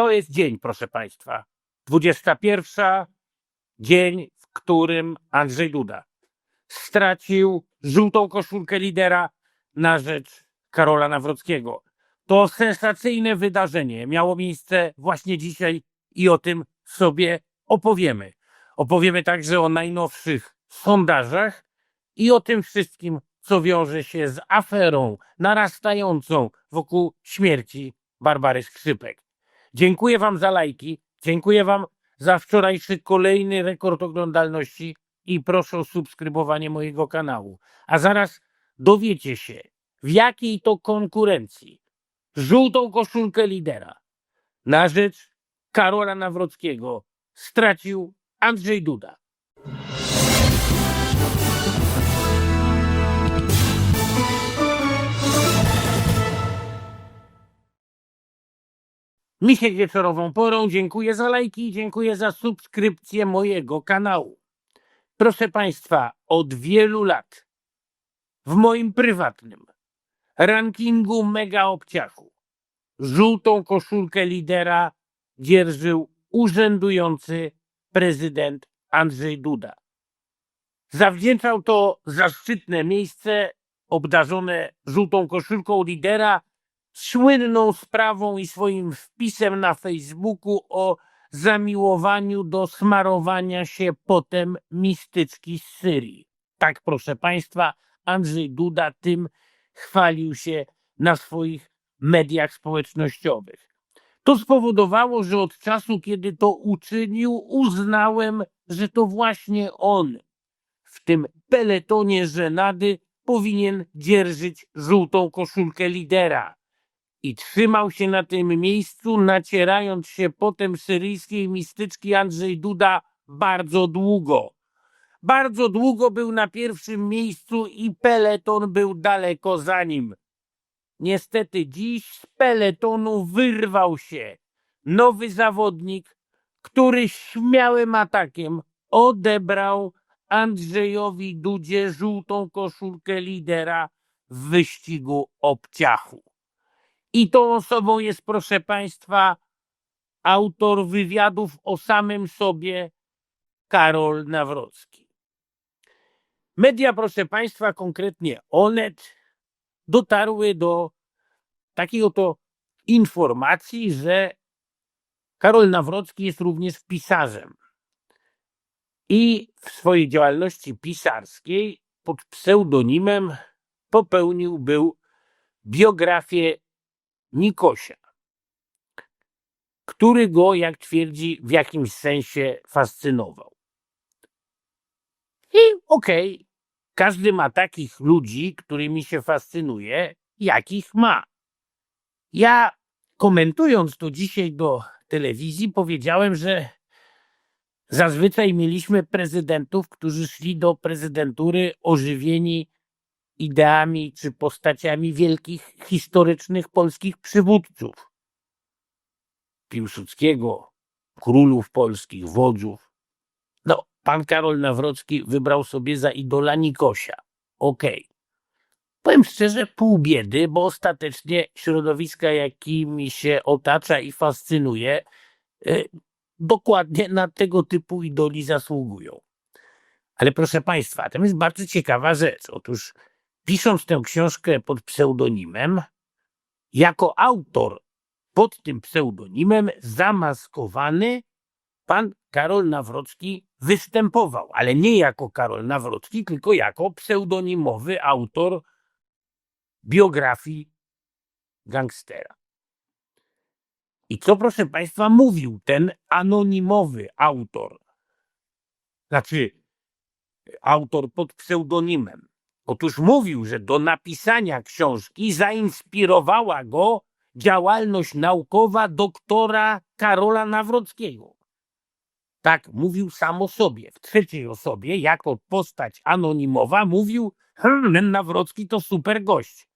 to jest dzień, proszę Państwa. 21. Dzień, w którym Andrzej Duda stracił żółtą koszulkę lidera na rzecz Karola Nawrockiego. To sensacyjne wydarzenie miało miejsce właśnie dzisiaj i o tym sobie opowiemy. Opowiemy także o najnowszych sondażach i o tym wszystkim, co wiąże się z aferą narastającą wokół śmierci Barbary Skrzypek. Dziękuję Wam za lajki, dziękuję Wam za wczorajszy kolejny rekord oglądalności i proszę o subskrybowanie mojego kanału. A zaraz dowiecie się, w jakiej to konkurencji żółtą koszulkę lidera na rzecz Karola Nawrockiego stracił Andrzej Duda. Misiek wieczorową porą. Dziękuję za lajki i dziękuję za subskrypcję mojego kanału. Proszę Państwa, od wielu lat w moim prywatnym rankingu mega obciachu żółtą koszulkę lidera dzierżył urzędujący prezydent Andrzej Duda. Zawdzięczał to zaszczytne miejsce obdarzone żółtą koszulką lidera słynną sprawą i swoim wpisem na Facebooku o zamiłowaniu do smarowania się potem mistyczki z Syrii. Tak, proszę Państwa, Andrzej Duda tym chwalił się na swoich mediach społecznościowych. To spowodowało, że od czasu, kiedy to uczynił, uznałem, że to właśnie on w tym peletonie żenady powinien dzierżyć żółtą koszulkę lidera i trzymał się na tym miejscu, nacierając się potem syryjskiej mistyczki Andrzej Duda bardzo długo. Bardzo długo był na pierwszym miejscu i peleton był daleko za nim. Niestety dziś z peletonu wyrwał się nowy zawodnik, który śmiałym atakiem odebrał Andrzejowi Dudzie żółtą koszulkę lidera w wyścigu obciachu. I tą osobą jest, proszę Państwa, autor wywiadów o samym sobie, Karol Nawrocki. Media, proszę Państwa, konkretnie Onet, dotarły do takiej oto informacji, że Karol Nawrocki jest również pisarzem. I w swojej działalności pisarskiej pod pseudonimem popełnił był biografię Nikosia, który go, jak twierdzi, w jakimś sensie fascynował. I okej, okay, każdy ma takich ludzi, którymi się fascynuje, jakich ma. Ja komentując to dzisiaj do telewizji, powiedziałem, że zazwyczaj mieliśmy prezydentów, którzy szli do prezydentury ożywieni ideami czy postaciami wielkich historycznych polskich przywódców. Piłsudskiego, królów polskich, wodzów. No, pan Karol Nawrocki wybrał sobie za idola Nikosia. Okej. Okay. Powiem szczerze, pół biedy, bo ostatecznie środowiska, jakimi się otacza i fascynuje, yy, dokładnie na tego typu idoli zasługują. Ale proszę Państwa, tam jest bardzo ciekawa rzecz. Otóż pisząc tę książkę pod pseudonimem, jako autor pod tym pseudonimem zamaskowany pan Karol Nawrocki występował, ale nie jako Karol Nawrocki, tylko jako pseudonimowy autor biografii gangstera. I co, proszę Państwa, mówił ten anonimowy autor? Znaczy, autor pod pseudonimem. Otóż mówił, że do napisania książki zainspirowała go działalność naukowa doktora Karola Nawrockiego. Tak mówił sam o sobie. W trzeciej osobie, jako postać anonimowa, mówił: hmm, Nawrocki to super gość.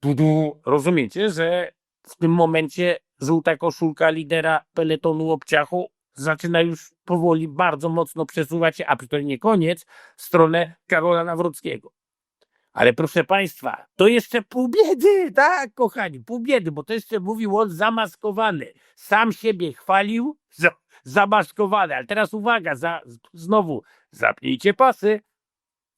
Tudu, rozumiecie, że w tym momencie żółta koszulka lidera peletonu obciachu zaczyna już powoli bardzo mocno przesuwać się, a przynajmniej nie koniec, w stronę Karola Nawrockiego. Ale proszę Państwa, to jeszcze pół biedy, tak, kochani, pół biedy, bo to jeszcze mówił on zamaskowany. Sam siebie chwalił, za, zamaskowany. Ale teraz uwaga, za, znowu zapnijcie pasy.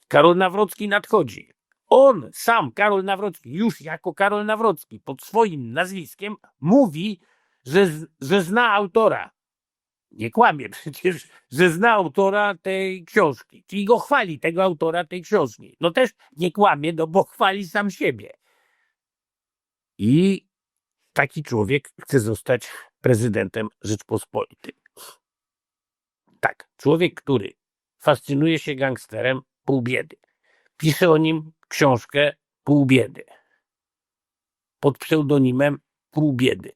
Karol Nawrocki nadchodzi. On sam, Karol Nawrocki, już jako Karol Nawrocki, pod swoim nazwiskiem, mówi, że, że zna autora. Nie kłamie przecież, że zna autora tej książki. Czyli go chwali, tego autora tej książki. No też nie kłamie, no bo chwali sam siebie. I taki człowiek chce zostać prezydentem Rzeczpospolitej. Tak, człowiek, który fascynuje się gangsterem, pół biedy. Pisze o nim książkę pół biedy. Pod pseudonimem pół biedy.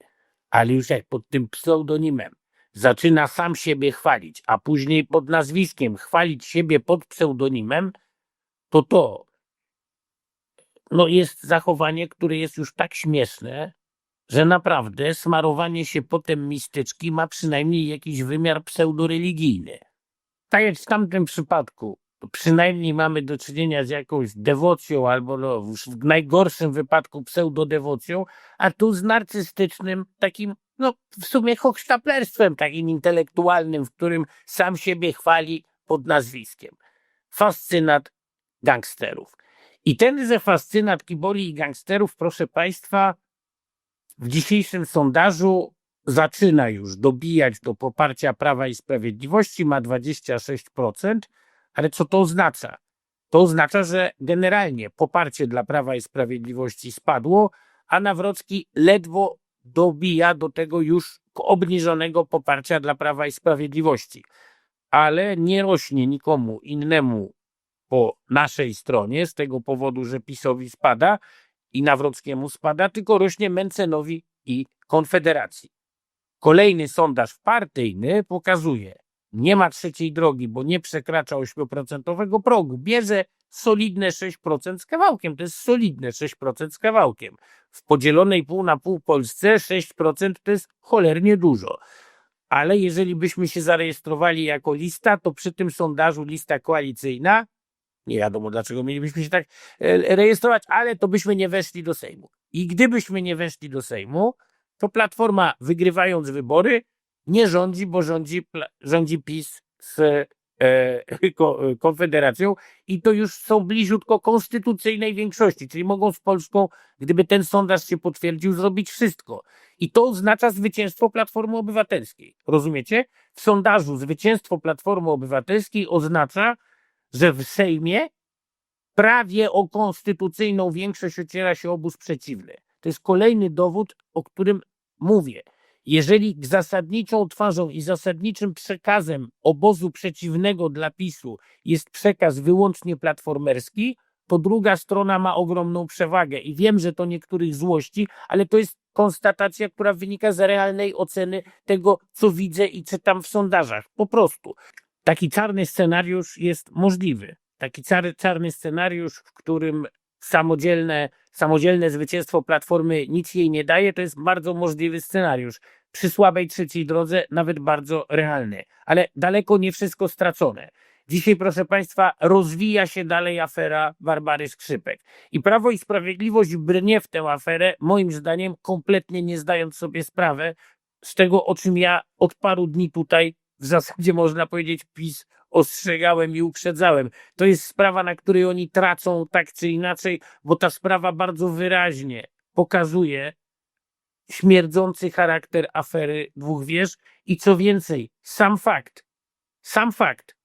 Ale już jak pod tym pseudonimem zaczyna sam siebie chwalić, a później pod nazwiskiem chwalić siebie pod pseudonimem, to to no jest zachowanie, które jest już tak śmieszne, że naprawdę smarowanie się potem mistyczki ma przynajmniej jakiś wymiar pseudoreligijny. Tak jak w tamtym przypadku, przynajmniej mamy do czynienia z jakąś dewocją, albo no, w najgorszym wypadku pseudodewocją, a tu z narcystycznym, takim, no w sumie hochsztaplerstwem takim intelektualnym, w którym sam siebie chwali pod nazwiskiem. Fascynat gangsterów. I tenże fascynat kiboli i gangsterów, proszę Państwa, w dzisiejszym sondażu zaczyna już dobijać do poparcia Prawa i Sprawiedliwości, ma 26%, ale co to oznacza? To oznacza, że generalnie poparcie dla Prawa i Sprawiedliwości spadło, a Nawrocki ledwo dobija do tego już obniżonego poparcia dla Prawa i Sprawiedliwości. Ale nie rośnie nikomu innemu po naszej stronie z tego powodu, że PiSowi spada i Nawrockiemu spada, tylko rośnie Mencenowi i Konfederacji. Kolejny sondaż partyjny pokazuje, nie ma trzeciej drogi, bo nie przekracza 8% progu. Bierze solidne 6% z kawałkiem. To jest solidne 6% z kawałkiem. W podzielonej pół na pół Polsce 6% to jest cholernie dużo. Ale jeżeli byśmy się zarejestrowali jako lista, to przy tym sondażu lista koalicyjna, nie wiadomo dlaczego mielibyśmy się tak e, rejestrować, ale to byśmy nie weszli do Sejmu. I gdybyśmy nie weszli do Sejmu, to Platforma wygrywając wybory nie rządzi, bo rządzi, rządzi PiS z e, ko, e, Konfederacją i to już są bliziutko konstytucyjnej większości, czyli mogą z Polską, gdyby ten sondaż się potwierdził, zrobić wszystko. I to oznacza zwycięstwo Platformy Obywatelskiej. Rozumiecie? W sondażu zwycięstwo Platformy Obywatelskiej oznacza, że w Sejmie prawie o konstytucyjną większość ociera się obóz przeciwny. To jest kolejny dowód, o którym mówię. Jeżeli zasadniczą twarzą i zasadniczym przekazem obozu przeciwnego dla PiSu jest przekaz wyłącznie platformerski, to druga strona ma ogromną przewagę. I wiem, że to niektórych złości, ale to jest konstatacja, która wynika z realnej oceny tego, co widzę i czytam w sondażach. Po prostu. Taki czarny scenariusz jest możliwy. Taki czarny, scenariusz, w którym samodzielne, samodzielne zwycięstwo Platformy nic jej nie daje, to jest bardzo możliwy scenariusz. Przy słabej trzeciej drodze nawet bardzo realny. Ale daleko nie wszystko stracone. Dzisiaj, proszę Państwa, rozwija się dalej afera Barbary Skrzypek. I Prawo i Sprawiedliwość brnie w tę aferę, moim zdaniem, kompletnie nie zdając sobie sprawy z tego, o czym ja od paru dni tutaj w zasadzie można powiedzieć PiS ostrzegałem i uprzedzałem. To jest sprawa, na której oni tracą tak czy inaczej, bo ta sprawa bardzo wyraźnie pokazuje śmierdzący charakter afery dwóch wież i co więcej, sam fakt, sam fakt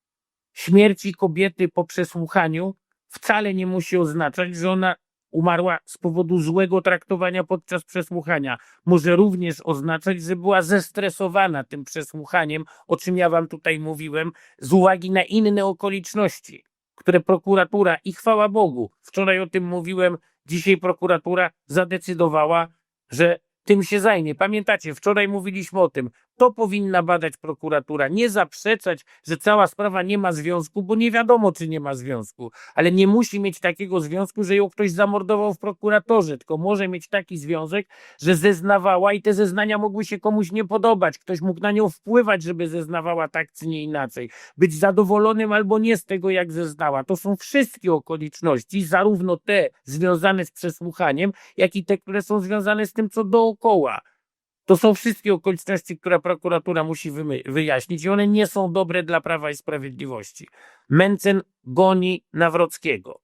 śmierci kobiety po przesłuchaniu wcale nie musi oznaczać, że ona umarła z powodu złego traktowania podczas przesłuchania. Może również oznaczać, że była zestresowana tym przesłuchaniem, o czym ja wam tutaj mówiłem, z uwagi na inne okoliczności, które prokuratura i chwała Bogu, wczoraj o tym mówiłem, dzisiaj prokuratura zadecydowała, że tym się zajmie. Pamiętacie, wczoraj mówiliśmy o tym. To powinna badać prokuratura. Nie zaprzeczać, że cała sprawa nie ma związku, bo nie wiadomo, czy nie ma związku. Ale nie musi mieć takiego związku, że ją ktoś zamordował w prokuratorze, tylko może mieć taki związek, że zeznawała i te zeznania mogły się komuś nie podobać. Ktoś mógł na nią wpływać, żeby zeznawała tak czy nie inaczej. Być zadowolonym albo nie z tego, jak zeznała. To są wszystkie okoliczności, zarówno te związane z przesłuchaniem, jak i te, które są związane z tym, co dookoła. To są wszystkie okoliczności, które prokuratura musi wyjaśnić i one nie są dobre dla Prawa i Sprawiedliwości. Mencen goni Nawrockiego.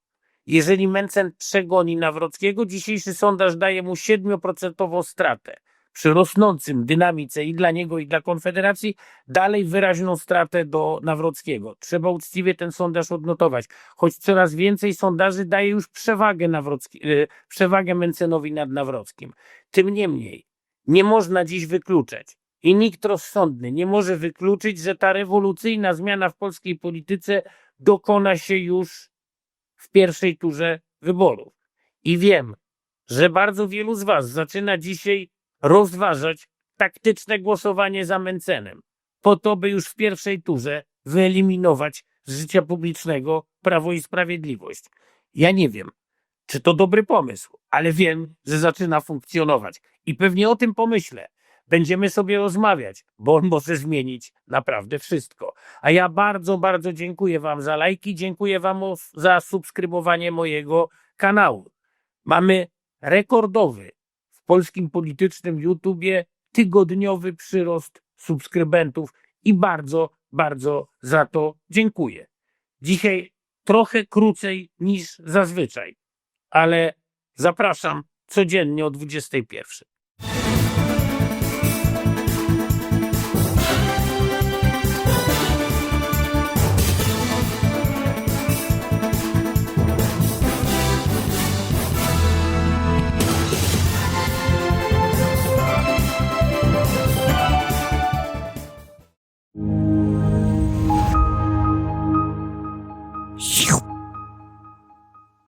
Jeżeli Mencen przegoni Nawrockiego, dzisiejszy sondaż daje mu 7% stratę. Przy rosnącym dynamice i dla niego, i dla Konfederacji, dalej wyraźną stratę do Nawrockiego. Trzeba uczciwie ten sondaż odnotować. Choć coraz więcej sondaży daje już przewagę, Nawrocki, e, przewagę Mencenowi nad Nawrockim. Tym niemniej, nie można dziś wykluczać i nikt rozsądny nie może wykluczyć, że ta rewolucyjna zmiana w polskiej polityce dokona się już w pierwszej turze wyborów. I wiem, że bardzo wielu z Was zaczyna dzisiaj rozważać taktyczne głosowanie za Mencenem, po to, by już w pierwszej turze wyeliminować z życia publicznego Prawo i Sprawiedliwość. Ja nie wiem, czy to dobry pomysł, ale wiem, że zaczyna funkcjonować. I pewnie o tym pomyślę. Będziemy sobie rozmawiać, bo on może zmienić naprawdę wszystko. A ja bardzo, bardzo dziękuję Wam za lajki, dziękuję Wam za subskrybowanie mojego kanału. Mamy rekordowy w polskim politycznym YouTubie tygodniowy przyrost subskrybentów i bardzo, bardzo za to dziękuję. Dzisiaj trochę krócej niż zazwyczaj, ale zapraszam codziennie o 21.